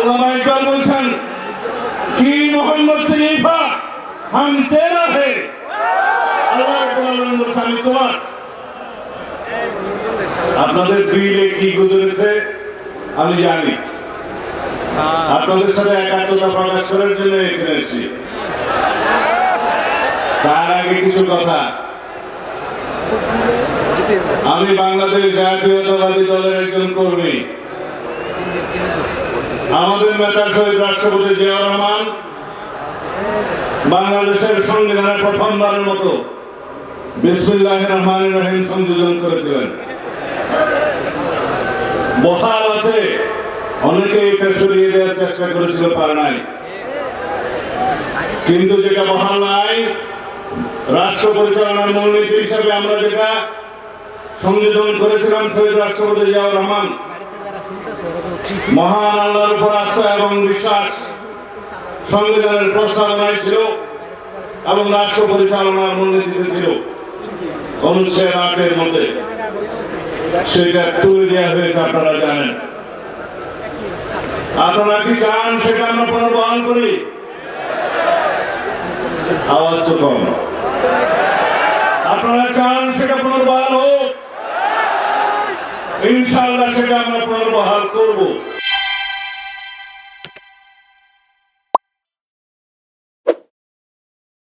আল্লামা ইকবাল বলছেন, কি মোহাম্মদ শরীফা? হাম তেরা হে। আল্লাহ রাব্বুল আলামিন বলছেন, আমি তোমার আপনাদের দিলে কি গুজরেছে আমি জানি। আপনাদের সাথে একাত্মতা প্রকাশ করার জন্য এখানে এসেছি। তার আগে কিছু কথা। আমি বাংলাদেশ জাতীয়তাবাদী দলের একজন কর্মী। আমাদের নেতা শহীদ রাষ্ট্রপতি জিয়াউর রহমান বাংলাদেশের সংবিধানের প্রথমবারের মতো বিসমুল্লাহ রহমান রহিম সংযোজন করেছিলেন। বহাল আছে অনেকে এটা সরিয়ে দেওয়ার চেষ্টা করেছিল, পারে নাই। কিন্তু যেটা বহাল নাই, রাষ্ট্র পরিচালনার মূলনীতি হিসাবে আমরা যেটা সংযোজন করেছিলাম শহীদ রাষ্ট্রপতি জিয়াউর রহমান মহান আল্লাহর উপর আস্থা এবং বিশ্বাস সংবিধানের প্রস্তাবনায় ছিল এবং রাষ্ট্র পরিচালনার মূলনীতিতে ছিল। অনুচ্ছেদ আটের মধ্যে সেটা তুলে দেওয়া হয়েছে, আপনারা জানেন। আপনারা কি চান সেটা আমরা পুনর্বহাল করি? আওয়াজ তো কম। আপনারা চান সেটা পুনর্বহাল হোক? ইনশাআল্লাহ সেটা আমরা পুনর্বহাল করব।